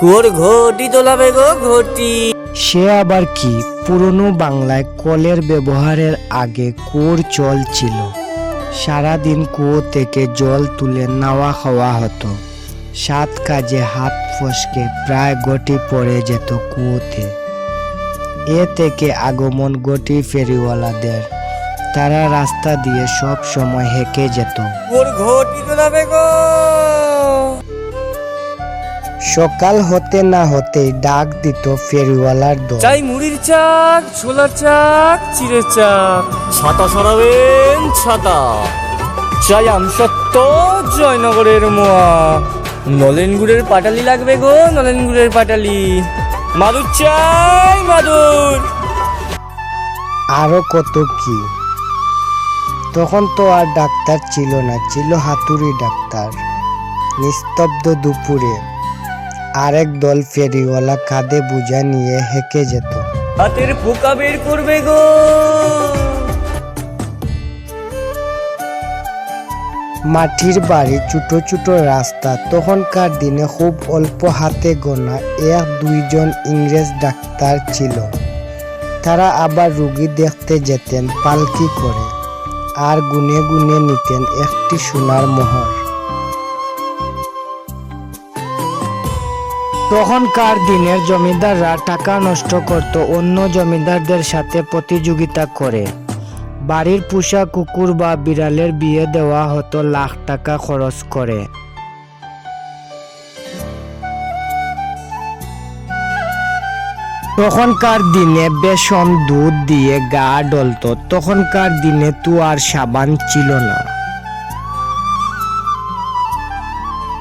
কুয়োর ঘটি তোলাবে গো ঘটি। সে আবার কি? পুরনো বাংলায় কলের ব্যবহারের আগে কুয়োর চল ছিল। সারাদিন কুয়ো থেকে জল তুলে নাওয়া খাওয়া হতো। সাত কাজে হাত ফসকে প্রায় গটি পড়ে যেত কুয়োতে। এ থেকে আগমন গটি ফেরিওয়ালাদের। তারা রাস্তা দিয়ে সব সময় হেঁকে যেত। ঘটি তোলাবে গো। সকাল হতে না হতেই ডাক দিত ফেরিওয়ালার দল। চাই মুড়ির চাক ছোলার চাক চিড়ের চাক। ছাতা সরাবেন ছাতা। চাই আমসত্ব জয়নগরের মোয়া। নলেন গুড়ের পাটালি লাগবে গো নলেন গুড়ের পাটালি। মাদুর চাই মাদুর। আরও কত কি? তখন তো আর ডাক্তার ছিল না ছিল হাতুড়ি ডাক্তার। নিস্তব্ধ দুপুরে। আরেক দল ফেরিওয়ালা কাঁধে বোঝা নিয়ে হেঁকে যেত। হাতের পোকা বের করবে গো। মাটির বাড়ি ছোট ছোট রাস্তা তখনকার দিনে খুব অল্প হাতে গোনা এক দুইজন ইংরেজ ডাক্তার ছিল। তারা আবার রুগী দেখতে যেতেন পালকি করে আর গুনে গুনে নিতেন একটি সোনার মোহর। তখনকার দিনের জমিদাররা টাকা নষ্ট করত, অন্য জমিদারদের সাথে প্রতিযোগিতা করে। বাড়ির পোষা কুকুর বা বিড়ালের বিয়ে দেওয়া হতো লাখ টাকা খরচ করে। তখনকার দিনে বেসন, দুধ দিয়ে গা ডলত, তখনকার দিনে তো আর সাবান ছিল না।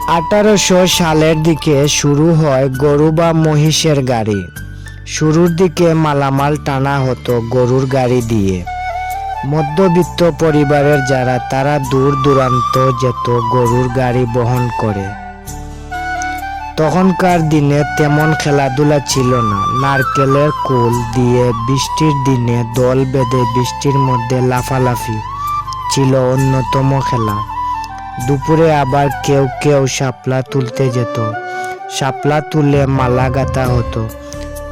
আঠারোশো সালের দিকে শুরু হয় গরু বা মহিষের গাড়ি। শুরুর দিকে মালামাল টানা হতো গরুর গাড়ি দিয়ে। মধ্যবিত্ত পরিবারের যারা, তারা দূর দূরান্ত যেত গরুর গাড়ি বহন করে। তখনকার দিনে তেমন খেলাধুলা ছিল না। নারকেলের কুল দিয়ে বৃষ্টির দিনে দল বেঁধে বৃষ্টির মধ্যে লাফালাফি ছিল অন্যতম খেলা। দুপুরে আবার কেউ কেউ শাপলা তুলতে যেত। শাপলা তুলে মালা গাঁথা হতো।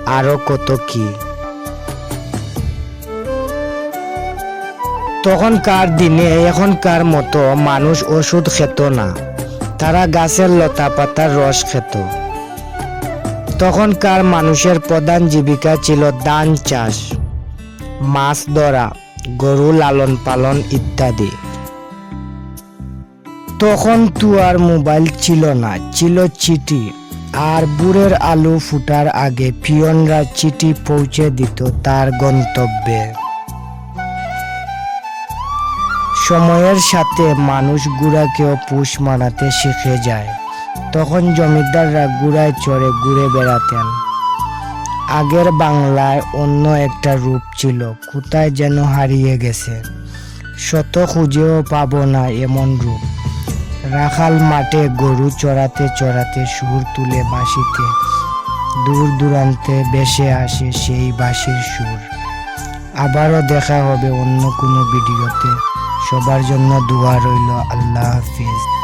আরও কত কি? তখনকার দিনে এখনকার মতো মানুষ ওষুধ খেত না। তারা গাছের লতা পাতার রস খেত। তখনকার মানুষের প্রধান জীবিকা ছিল ধান চাষ, মাছ ধরা, গরু লালন পালন ইত্যাদি। তখন তো আর মোবাইল ছিল না, ছিল চিঠি। আর বুড়ের আলু ফুটার আগে পিয়নরা চিঠি পৌঁছে দিত তার গন্তব্যে। সময়ের সাথে মানুষ গুড়াকেও পুষ মানাতে শিখে যায়। তখন জমিদাররা গুড়ায় চড়ে ঘুরে বেড়াতেন। আগের বাংলায় অন্য একটা রূপ ছিল, কোথায় যেন হারিয়ে গেছে। শত খুঁজেও পাবো না এমন রূপ। রাখাল মাঠে গরু চড়াতে চড়াতে সুর তুলে বাঁশিতে। দূর দূরান্তে বেসে আসে সেই বাঁশির সুর। আবারও দেখা হবে অন্য কোনো ভিডিওতে। সবার জন্য দোয়া রইল, আল্লাহ হাফিজ।